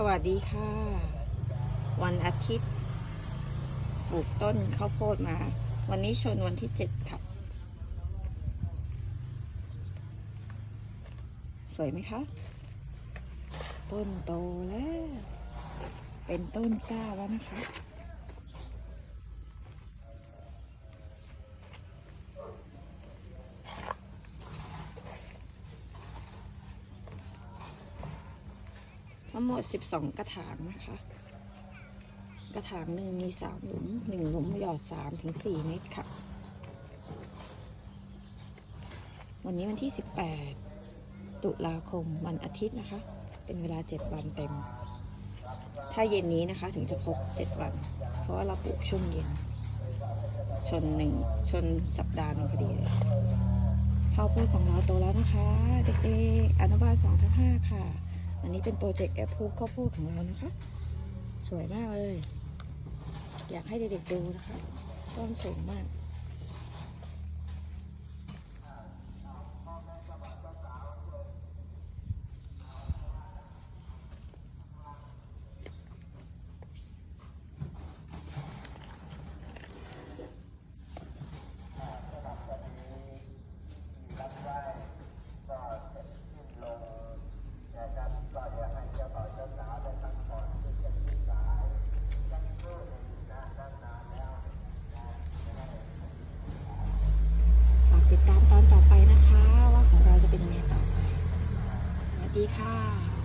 สวัสดีค่ะ วันอาทิตย์ปลูกต้นข้าวโพดมา วันนี้ชนวันที่เจ็ดค่ะ สวยไหมคะ ต้นโตแล้ว เป็นต้นกล้าแล้วนะคะ ทั้งหมด12กระถางนะคะ กระถางหนึ่งมีสามหลุมหนึ่งหลุมหยอดสามถึงสี่เมตรค่ะ วันนี้วันที่18ตุลาคมวันอาทิตย์นะคะ เป็นเวลา7วันเต็ม ถ้าเย็นนี้นะคะถึงจะครบ7วัน เพราะว่าเราปลูกช่วงเย็น ชนหนึ่งชนสัปดาห์นึงพอดีเลยข้าวโพดของเราโตแล้วนะคะ เด็กๆอนุบาลสองทับห้าค่ะ อันนี้เป็นโปรเจกต์แอปพูข้าวโพดของเรานะคะ สวยมากเลย อยากให้เด็กๆดูนะคะ ต้นสูงมากฝาก ติดตามตอนต่อไปนะคะ ว่าของเราจะเป็นยังไงต่อสวัสดีค่ะ